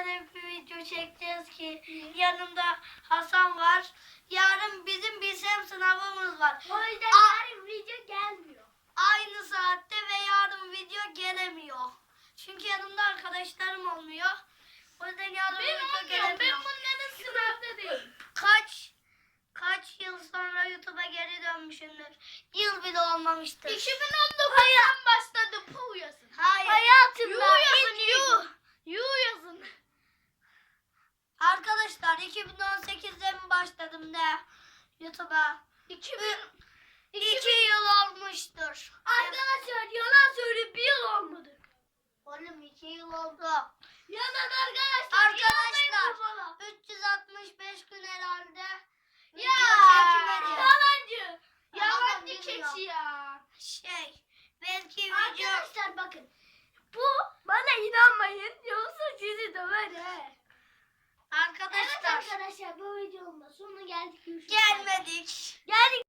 öyle bir video çekeceğiz ki yanımda Hasan var. Yarın bizim bilsem sınavımız var. O yüzden yarın video gelmiyor. Aynı saatte ve yarın video gelemiyor. Çünkü yanımda arkadaşlarım olmuyor. O yüzden yarın Ben video gelemiyor. Ben bunların sınavda değilim. Kaç kaç yıl sonra YouTube'a geri dönmüşümdür. Yıl bile olmamıştır. 2019'dan 2018'de mi başladım de YouTube'a? 2000 2 yıl olmuştur. Arkadaşlar yalan söyleyip bir yıl olmadı. Oğlum 2 yıl oldu. Yalan arkadaşlar. Arkadaşlar inanmayın bana. 365 gün herhalde. Ya yalancı. Yalancı keçi ya. Şey belki video Arkadaşlar bakın. Bu bana inanmayın yoksa sizi döver he. Arkadaşlar bu videonun da sonuna geldik. gelmedik. Geldik.